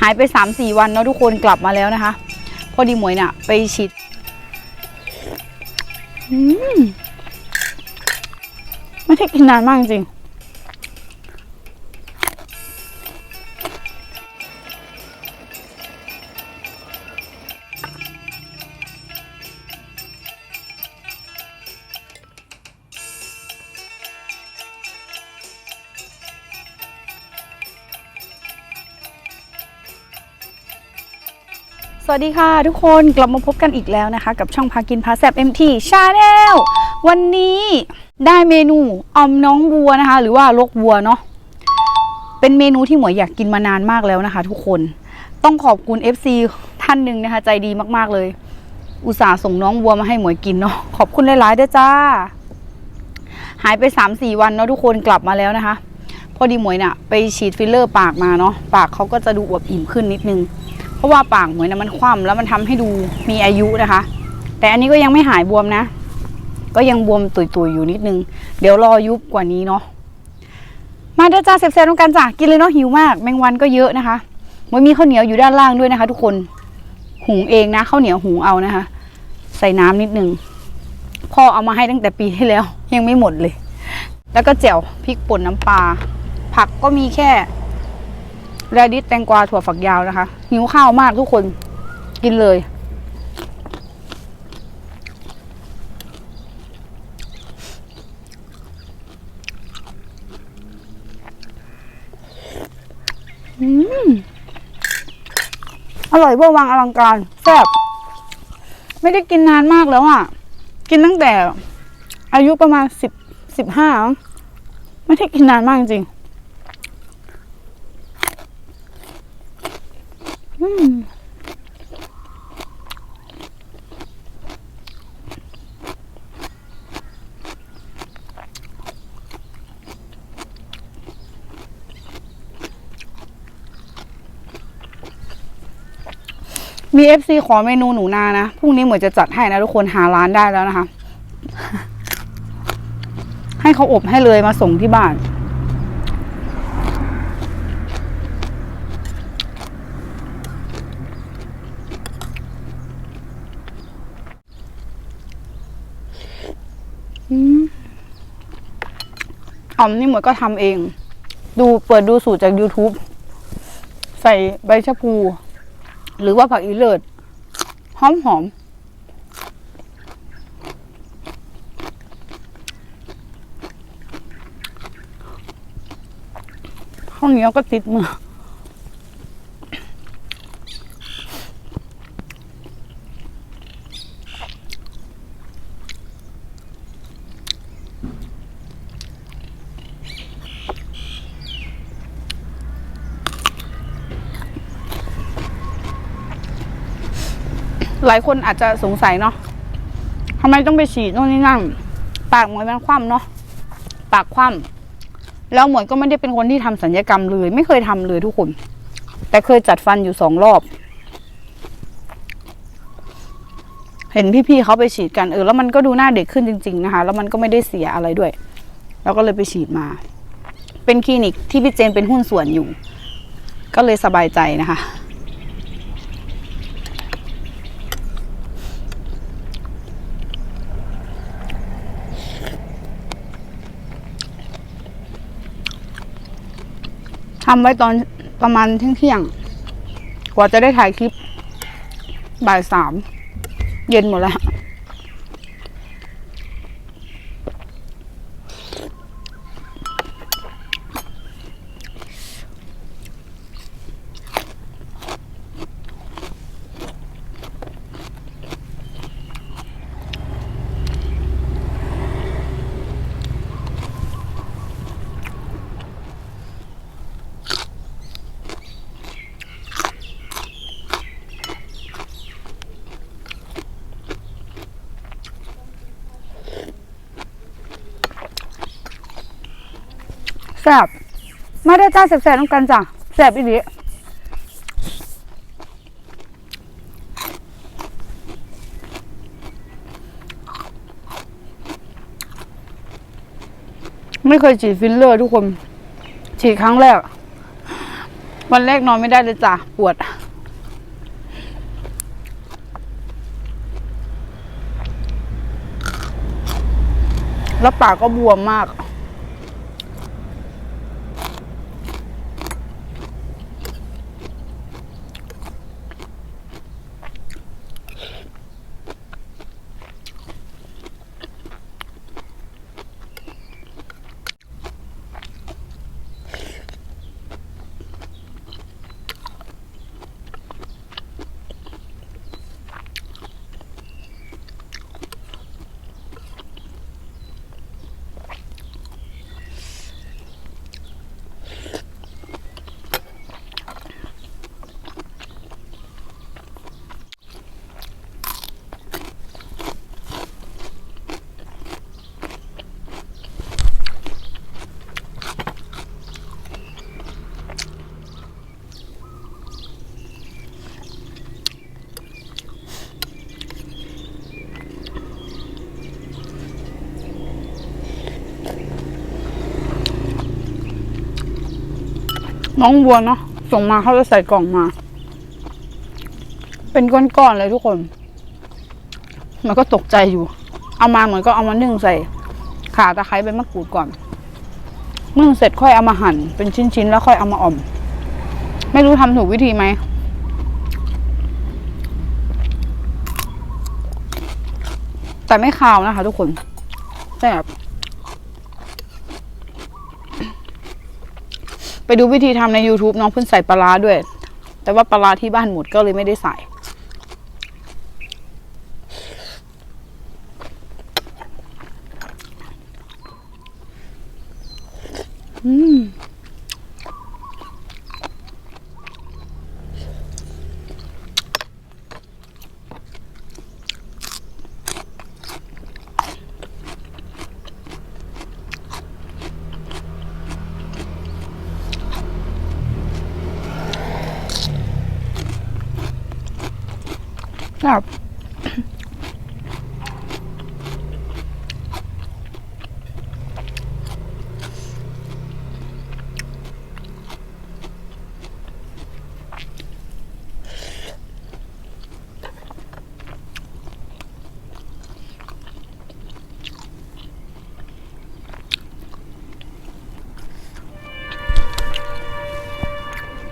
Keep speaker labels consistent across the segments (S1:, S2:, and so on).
S1: หายไป3าสี่วันเนาะทุกคนกลับมาแล้วนะคะ พอดีหมวยเนี่ยไปฉีดไม่ได้กินนานมากจริง วัสดีค่ะทุกคนกลับมาพบกันอีกแล้วนะคะ กับช่องพากินพาแซบ MT Channel วันนี้ได้เมนูออมน้องวัวนะคะ หรือว่าลกวัวเนาะเป็นเมนูที่หมวยอยากกินมานานมากแล้วนะคะ ทุกคนต้องขอบคุณ FC ท่านหนึ่งนะคะ ใจดีมากๆเลย อุตส่าห์ส่งน้องวัวมาให้หมวยกินเนาะขอบคุณหลายๆด้วยจ้า หายไป 3-4 วันเนาะทุกคนกลับมาแล้วนะคะ พอดีหมวยเนี่ยไปฉีดฟิลเลอร์ปากมาเนาะปากเขาก็จะดูอวบอิ่มขึ้นนิดนึง เพราะว่าปากเหมือนนะมันคว่ำแล้วมันทำให้ดูมีอายุนะคะ แต่อันนี้ก็ยังไม่หายบวมนะ ก็ยังบวมตุยๆอยู่นิดนึง เดี๋ยวรอยุบกว่านี้เนาะมาเด้อจ้าเซฟๆต้องกันจ้ะกินเลยเนาะหิวมากแมงวันก็เยอะนะคะมันมีข้าวเหนียวอยู่ด้านล่างด้วยนะคะ ทุกคนหุงเองนะข้าวเหนียวหุงเอานะคะ ใส่น้ำนิดนึงพ่อเอามาให้ตั้งแต่ปีที่แล้ว ยังไม่หมดเลย แล้วก็แจ่วพริกป่นน้ำปลาผักก็มีแค่ แรดิสแตงกวาถั่วฝักยาวนะคะ หิวข้าวมากทุกคนกินเลย อืม อร่อยเวอร์วังอลังการแซ่บไม่ได้กินนานมากแล้วอะ กินตั้งแต่อายุประมาณสิบสิบห้าไม่ได้กินนานมากจริง มีเอฟซีขอเมนูหนูนานะ พรุ่งนี้เหมือนจะจัดให้นะทุกคนหาร้านได้แล้วนะคะ ให้เขาอบให้เลยมาส่งที่บ้าน อืมอ๋อมนี่หมวยก็ทำเอง ดูเปิดดูสูตรจาก YouTube ใส่ใบชะพู หรือว่าผักอีเลิศหอมหอมข้าวเหนียวก็ติดมือ หลายคนอาจจะสงสัยเนาะทำไมต้องไปฉีดโน่นนี่นั่นปากหมวยมันคว่ำเนาะปากคว่ำแล้วหมวยก็ไม่ได้เป็นคนที่ทำสัญญกรรมเลย ไม่เคยทำเลยทุกคน แต่เคยจัดฟันอยู่สองรอบ เห็นพี่ๆเขาไปฉีดกันเออแล้วมันก็ดูหน้าเด็กขึ้นจริง ๆ นะคะ แล้วมันก็ไม่ได้เสียอะไรด้วย แล้วก็เลยไปฉีดมา เป็นคลินิกที่พี่เจนเป็นหุ้นส่วนอยู่ ก็เลยสบายใจนะคะ ทำไว้ตอนประมาณเที่ยงๆกว่าจะได้ถ่ายคลิปบ่ายสามเย็นหมดแล้ว ซ่บมาได้จ้าแซ่บๆต้องกันจ้ะแซ่บอีหลีไม่เคยฉีดฟิลเลอร์ทุกคน ฉีดครั้งแรก วันแรกนอนไม่ได้เลยจ้ะ ปวด แล้วปากก็บวมมาก น้องวัวเนาะส่งมาเขาจะใส่กล่องมา เป็นก้อนๆเลยทุกคน มันก็ตกใจอยู่ เอามาเหมือนก็เอามานึ่งใส่ ขาตะไคร้ใบมะกรูดก่อนนึ่งเสร็จค่อยเอามาหั่น เป็นชิ้นๆแล้วค่อยเอามาอ่อม ไม่รู้ทำถูกวิธีไหมแต่ไม่คาวนะคะทุกคนแซ่บ ไปดูวิธีทำใน YouTube น้องเพิ่งใส่ปลาร้าด้วย แต่ว่าปลาร้าที่บ้านหมดก็เลยไม่ได้ใส่ อืม ครับ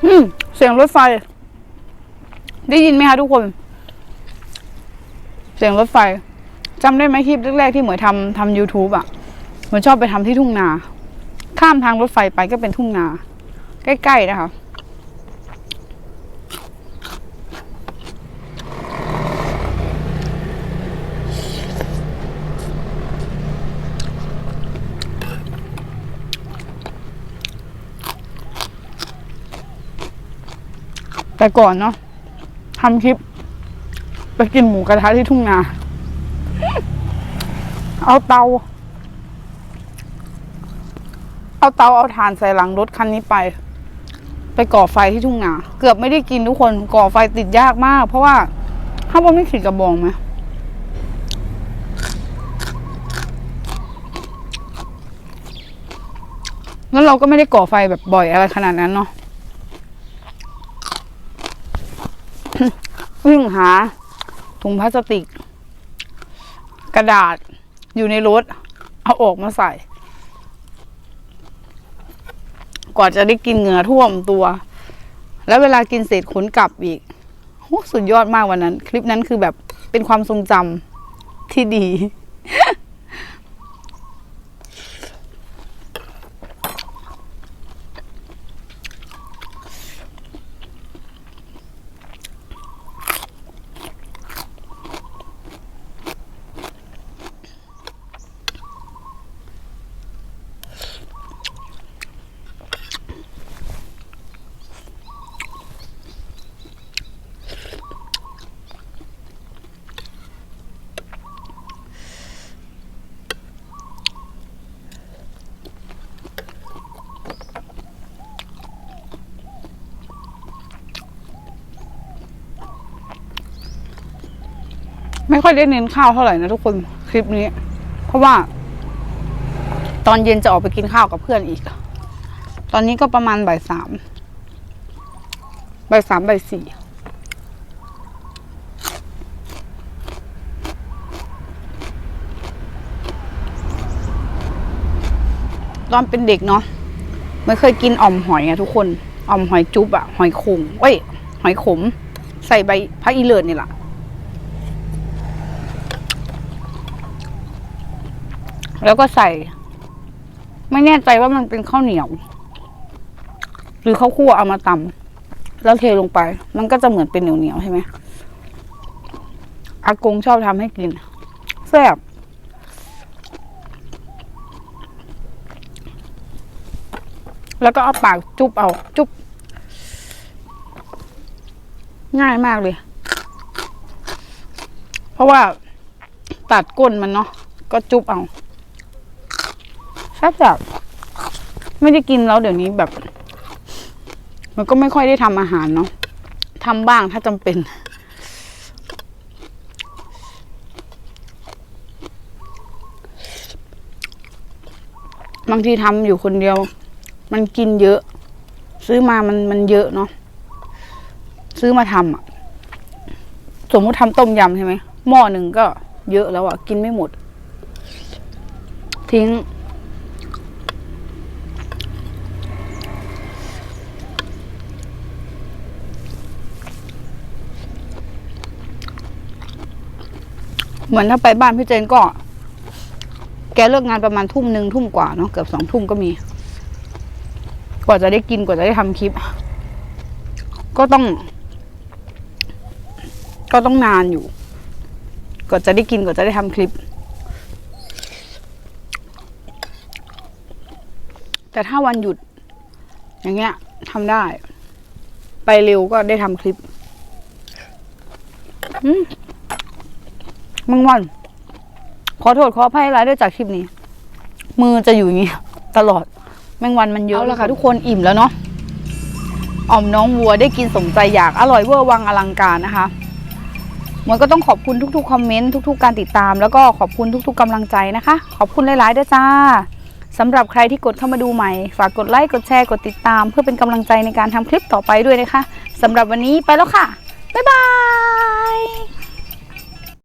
S1: อืมเสียงรถไฟ ได้ยินไหมคะทุกคน เสียงรถไฟจำได้ไหมคลิปแรกๆที่เหมยทำทำ YouTube อะเหมยชอบไปทำที่ทุ่งนา ข้ามทางรถไฟไปก็เป็นทุ่งนา ใกล้ๆนะคะแต่ก่อนเนาะทำคลิป ไปกินหมูกระทะที่ทุ่งนา เอาเตา เอาเตาเอาถ่านใส่หลังรถคันนี้ไป ไปก่อไฟที่ทุ่งนา เกือบไม่ได้กินทุกคนก่อไฟติดยากมาก เพราะว่าข้าวบนไม่ขีดกระบองไหมแล้วเราก็ไม่ได้ก่อไฟแบบบ่อยอะไรขนาดนั้นเนาะวิ่งหา ถุงพลาสติก กระดาษอยู่ในรถ เอาออกมาใส่ กว่าจะได้กินเหงื่อท่วมตัว แล้วเวลากินเสร็จขนกลับอีกโหสุดยอดมากวันนั้น คลิปนั้นคือแบบเป็นความทรงจำที่ดี ไม่ค่อยได้เน้นข้าวเท่าไหร่นะทุกคนคลิปนี้ เพราะว่า ตอนเย็นจะออกไปกินข้าวกับเพื่อนอีก ตอนนี้ก็ประมาณบ่ายสามใบสามใบสี่ตอนเป็นเด็กเนาะไม่เคยกินอ่อมหอยอะทุกคนอ่อมหอยจุ๊บอะหอยขมเอ้ย หอยขม ใส่ใบพักอีเลิศนี่แหละ แล้วก็ใส่ ไม่แน่ใจว่ามันเป็นข้าวเหนียว หรือข้าวคั่วเอามาตำแล้วเทลงไป มันก็จะเหมือนเป็นเหนียวๆใช่ไหมอากงชอบทำให้กินแซ่บแล้วก็เอาปากจุบเอา จุบง่ายมากเลย เพราะว่าตัดก้นมันเนาะก็จุบเอา แซ่บแบบไม่ได้กินแล้วเดี๋ยวนี้แบบ มันก็ไม่ค่อยได้ทำอาหารเนาะทำบ้างถ้าจำเป็น บางทีทำอยู่คนเดียว มันกินเยอะ ซื้อมามันมันเยอะเนาะซื้อมาทำอะ สมมติทำต้มยำใช่ไหมหม้อหนึ่งก็เยอะแล้วอะ กินไม่หมด ทิ้ง เหมือนถ้าไปบ้านพี่เจนก็ แกเลิกงานประมาณทุ่มหนึ่งทุ่มกว่าเนาะเกือบสองทุ่มก็มี กว่าจะได้กินกว่าจะได้ทำคลิป ก็ต้อง ก็ต้องนานอยู่กว่าจะได้กินกว่าจะได้ทำคลิป แต่ถ้าวันหยุด อย่างเงี้ยทำได้ ไปเร็วก็ได้ทำคลิป อืม มึงวัน ขอโทษขออภัยหลายด้วยจากคลิปนี้ มือจะอยู่อย่างนี้ตลอด แมงวันมันเยอะแล้วค่ะ ทุกคนอิ่มแล้วเนาะอ่อมน้องวัวได้กินสมใจอยากอร่อยเวอร์วังอลังการนะคะมวยก็ต้องขอบคุณทุกๆคอมเมนต์ทุก ๆ การติดตาม แล้วก็ขอบคุณทุก ๆกำลังใจนะคะ ขอบคุณหลายๆด้วยจ้าสำหรับใครที่กดเข้ามาดูใหม่ ฝากกดไลค์กดแชร์กดติดตาม เพื่อเป็นกำลังใจในการทำคลิปต่อไปด้วยนะคะสำหรับวันนี้ไปแล้วค่ะ บ๊ายบาย